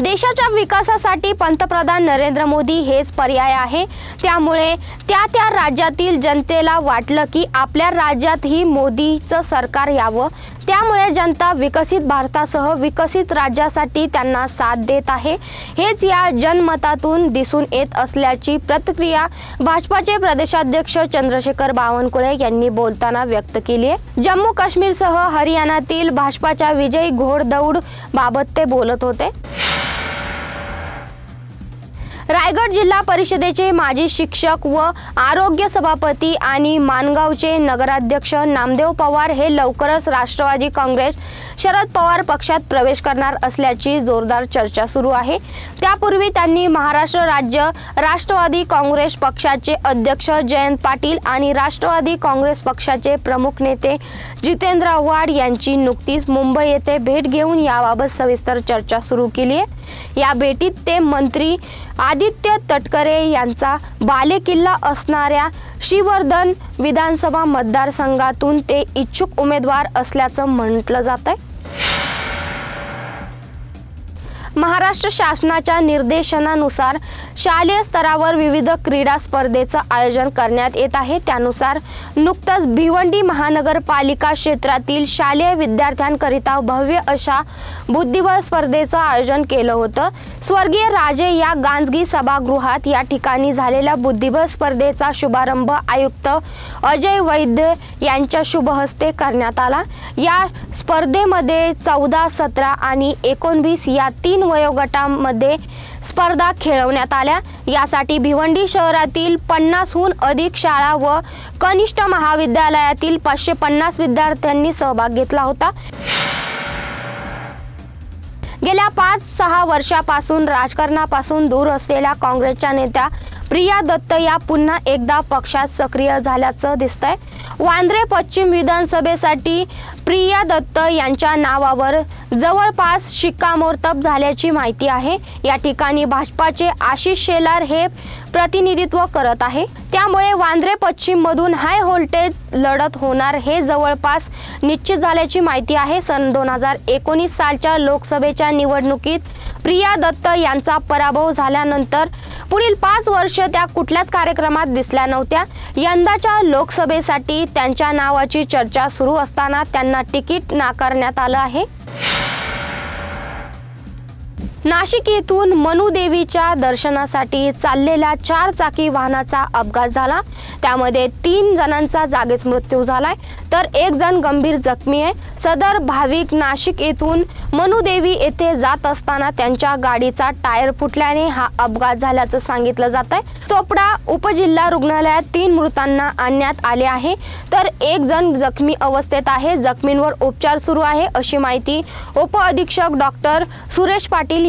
देशाच्या विकासासाठी पंतप्रधान नरेंद्र मोदी हेच पर्याय आहे. त्यामुळे त्या त्या राज्यातील जनतेला वाटलं की आपल्या राज्यातही मोदीचं सरकार यावं. त्यामुळे जनता विकसित भारतासह विकसित राज्यासाठी त्यांना साथ देत आहे. हेच या जनमतातून दिसून येत असल्याची प्रतिक्रिया भाजपाचे प्रदेशाध्यक्ष चंद्रशेखर बावनकुळे यांनी बोलताना व्यक्त केली आहे. जम्मू काश्मीरसह हरियाणातील भाजपाच्या विजयी घोडदौड बाबत ते बोलत होते. रायगड जिल्हा परिषदेचे माजी शिक्षक व आरोग्य सभापती आणि मानगावचे नगराध्यक्ष नामदेव पवार हे लवकरच राष्ट्रवादी काँग्रेस शरद पवार पक्षात प्रवेश करणार असल्याची जोरदार चर्चा सुरू आहे. त्यापूर्वी त्यांनी महाराष्ट्र राज्य राष्ट्रवादी काँग्रेस पक्षाचे अध्यक्ष जयंत पाटील आणि राष्ट्रवादी काँग्रेस पक्षाचे प्रमुख नेते जितेंद्र आव्हाड यांची नुकतीच मुंबई येथे भेट घेऊन याबाबत सविस्तर चर्चा सुरू केली आहे. या भेटीत ते मंत्री आदित्य तटकरे यांचा बालेकिल्ला असणाऱ्या श्रीवर्धन विधानसभा मतदारसंघातून ते इच्छुक उमेदवार असल्याचं म्हटलं जात आहे महाराष्ट्र शासनाच्या निर्देशनानुसार शालेय स्तरावर विविध क्रीडा स्पर्धेचं आयोजन करण्यात येत आहे. त्यानुसार नुकतंच भिवंडी महानगरपालिका क्षेत्रातील शालेय विद्यार्थ्यांकरिता भव्य अशा बुद्धिबळ स्पर्धेचं आयोजन केलं होतं. स्वर्गीय राजे या गांजगी सभागृहात या ठिकाणी झालेल्या बुद्धिबळ स्पर्धेचा शुभारंभ आयुक्त अजय वैद्य यांच्या शुभहस्ते करण्यात आला. या स्पर्धेमध्ये चौदा सतरा आणि एकोणवीस या तीन वयोगटामध्ये स्पर्धा खेळवण्यात आल्या. यासाठी भिवंडी शहरातील पन्नासहून अधिक शाळा व कनिष्ठ महाविद्यालयातील पाचशे पन्नास विद्यार्थ्यांनी सहभाग घेतला होता. गेल्या पाच सहा वर्षापासून राजकारणापासून दूर असलेल्या काँग्रेसच्या नेत्या प्रिया दत्त या पुन्हा एकदा पक्षात सक्रिय झाल्याचं दिसतंय. वांद्रे पश्चिम विधानसभेसाठी प्रिया दत्त यांच्या नावावर जवळपास शिक्कामोर्तब झाल्याची माहिती आहे. या ठिकाणी भाजपाचे आशिष शेलार हे प्रतिनिधित्व करत आहे. त्यामुळे वांद्रे पश्चिम मधून हाय व्होल्टेज लढत होणार हे जवळपास निश्चित झाल्याची माहिती आहे. सन दोन हजार एकोणीस सालच्या लोकसभेच्या निवडणुकीत प्रिया दत्त यांचा पराभव झाल्यानंतर पुढील पाच वर्ष त्या कुठल्याच कार्यक्रमात दिसल्या नव्हत्या. यंदाच्या लोकसभेसाठी त्यांच्या नावाची चर्चा सुरू असताना त्यांना तिकीट नाकारण्यात आलं आहे. नाशिक येथून मनुदेवीच्या दर्शनासाठी चाललेल्या चार चाकी वाहनाचा अपघात झाला. त्यामध्ये तीन जणांचा जागीच मृत्यू झालाय. तर एक जण गंभीर जखमी आहे. सदर भाविक नाशिक येथून मनुदेवी येथे जात असताना त्यांच्या गाडीचा टायर फुटल्याने हा अपघात झाल्याचं सांगितलं जात आहे चोपडा उपजिल्हा रुग्णालयात तीन मृतांना आणण्यात आले आहे. तर एक जण जखमी अवस्थेत आहे. जखमींवर उपचार सुरू आहे अशी माहिती उप अधीक्षक डॉक्टर सुरेश पाटील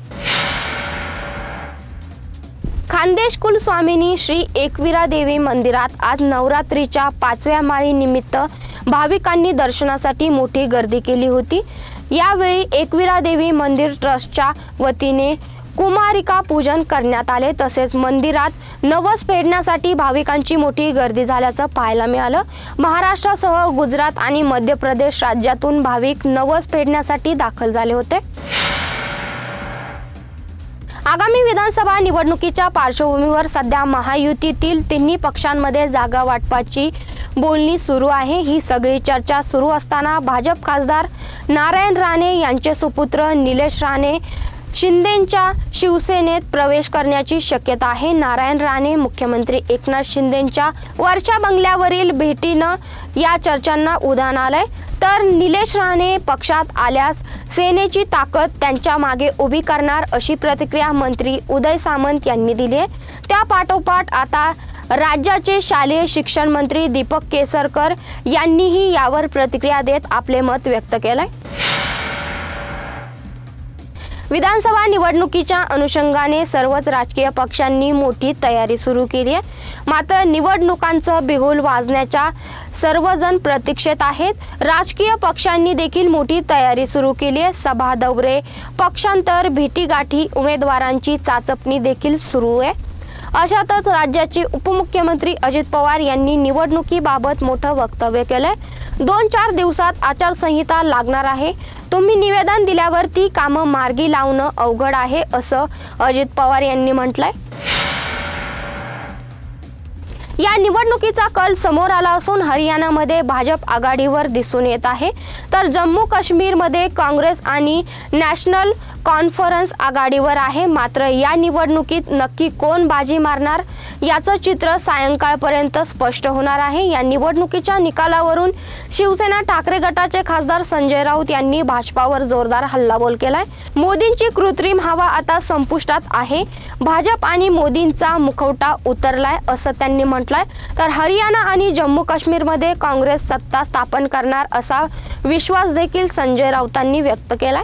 खानदेश कुलस्वामिनी श्री एकविरा देवी मंदिरात आज नवरात्रीच्या पाचव्या माळीनिमित्त भाविकांनी दर्शनासाठी मोठी गर्दी केली होती. यावेळी एकविरा देवी मंदिर ट्रस्टच्या वतीने कुमारिका पूजन करण्यात आले. तसेच मंदिरात नवस फेडण्यासाठी भाविकांची मोठी गर्दी झाल्याचं पाहायला मिळालं. महाराष्ट्रासह गुजरात आणि मध्य प्रदेश राज्यातून भाविक नवस फेडण्यासाठी दाखल झाले होते. आगामी विधानसभा निवडणुकीच्या पार्श्वभूमीवर सध्या महायुतीतील तिन्ही पक्षांमध्ये जागा वाटपाची बोलणी सुरू आहे. ही सगळी चर्चा सुरू असताना भाजप खासदार नारायण राणे यांचे सुपुत्र निलेश राणे शिंदेंच्या शिवसेनेत प्रवेश करण्याची शक्यता आहे. नारायण राणे मुख्यमंत्री एकनाथ शिंदेंच्या वरच्या बंगल्यावरील भेटीनं या चर्चांना उधाण आलंय. तर निलेश राणे पक्षात आल्यास सेनेची ताकद त्यांच्या मागे उभी करणार अशी प्रतिक्रिया मंत्री उदय सामंत यांनी दिली आहे. त्या पाठोपाठ आता राज्याचे शालेय शिक्षण मंत्री दीपक केसरकर यांनीही यावर प्रतिक्रिया देत आपले मत व्यक्त केलंय. विधानसभा निवडणुकीच्या अनुषंगाने सर्वच राजकीय पक्षांनी मोठी तयारी सुरू केली आहे. मात्र निवडणुकांचं बिगुल वाजण्याच्या सर्वजण प्रतीक्षेत आहेत. राजकीय पक्षांनी देखील मोठी तयारी सुरू केली आहे. सभा दौरे पक्षांतर भेटीगाठी उमेदवारांची चाचपणी देखील सुरू आहे. अशातच राज्याचे उपमुख्यमंत्री अजित पवार यांनी निवडणुकीबाबत मोठं वक्तव्य केलंय. दोन चार दिवसात आचारसंहिता लागणार आहे. तुम्ही निवेदन दिल्यावर ती कामं मार्गी लावणं अवघड आहे असं अजित पवार यांनी म्हटलंय. या निवडणुकीचा कल समोर आला असून हरियाणामध्ये भाजप आघाडीवर दिसून येत आहे. तर जम्मू काश्मीरमध्ये काँग्रेस आणि नॅशनल कॉन्फरन्स आघाडीवर आहे. मात्र या निवडणुकीत नक्की कोण बाजी मारणार याचं चित्र सायंकाळपर्यंत स्पष्ट होणार आहे. या निवडणुकीच्या निकालावरून शिवसेना ठाकरे गटाचे खासदार संजय राऊत यांनी भाजपावर जोरदार हल्लाबोल केलाय. मोदींची कृत्रिम हवा आता संपुष्टात आहे. भाजप आणि मोदींचा मुखवटा उतरलाय असं त्यांनी म्हटलंय. तर हरियाणा आणि जम्मू काश्मीरमध्ये काँग्रेस सत्ता स्थापन करणार असा विश्वास देखील संजय राऊतांनी व्यक्त केलाय.